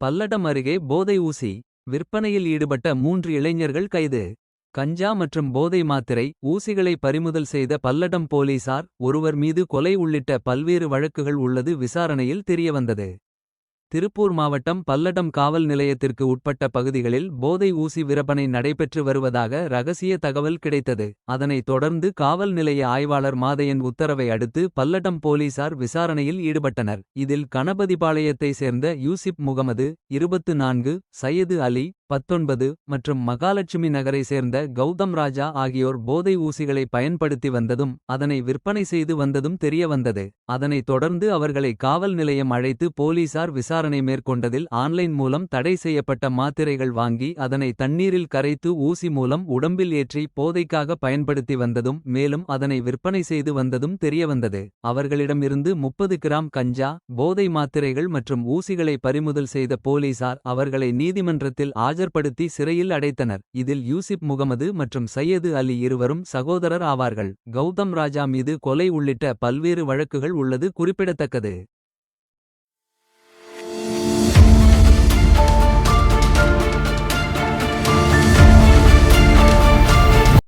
பல்லடம் அருகே போதை ஊசி விற்பனையில் ஈடுபட்ட மூன்று இளைஞர்கள் கைது. கஞ்சா மற்றும் போதை மாத்திரை ஊசிகளை பறிமுதல் செய்த பல்லடம் போலீசார் ஒருவர் மீது கொலை உள்ளிட்ட பல்வேறு வழக்குகள் உள்ளது விசாரணையில் தெரியவந்தது. திருப்பூர் மாவட்டம் பல்லடம் காவல் நிலையத்திற்கு உட்பட்ட பகுதிகளில் போதை ஊசி விற்பனை நடைபெற்று வருவதாக ரகசிய தகவல் கிடைத்தது. அதனைத் தொடர்ந்து காவல் நிலைய ஆய்வாளர் மாதையன் உத்தரவை அடுத்து பல்லடம் போலீசார் விசாரணையில் ஈடுபட்டனர். இதில் கணபதிபாளையத்தை சேர்ந்த யூசிப் முகமது இருபத்து நான்கு சையது அலி பத்தொன்பது மற்றும் மகாலட்சுமி நகரை சேர்ந்த கௌதம் ராஜா ஆகியோர் போதை ஊசிகளை பயன்படுத்தி வந்ததும் அதனை விற்பனை செய்து வந்ததும் தெரியவந்தது அதனைத் தொடர்ந்து அவர்களை காவல் நிலையம் அழைத்து போலீசார் விசாரணை மேற்கொண்டதில் ஆன்லைன் மூலம் தடை செய்யப்பட்ட மாத்திரைகள் வாங்கி அதனை தண்ணீரில் கரைத்து ஊசி மூலம் உடம்பில் ஏற்றி போதைக்காக பயன்படுத்தி வந்ததும் மேலும் அதனை விற்பனை செய்து வந்ததும் தெரியவந்தது அவர்களிடமிருந்து முப்பது கிராம் கஞ்சா போதை மாத்திரைகள் மற்றும் ஊசிகளை பறிமுதல் செய்த போலீசார் அவர்களை நீதிமன்றத்தில் ஆஜர்படுத்தி சிறையில் அடைத்தனர். இதில் யூசிப் முகமது மற்றும் சையது அலி இருவரும் சகோதரர் ஆவார்கள். கௌதம் ராஜா மீது கொலை உள்ளிட்ட பல்வேறு வழக்குகள் உள்ளது குறிப்பிடத்தக்கது.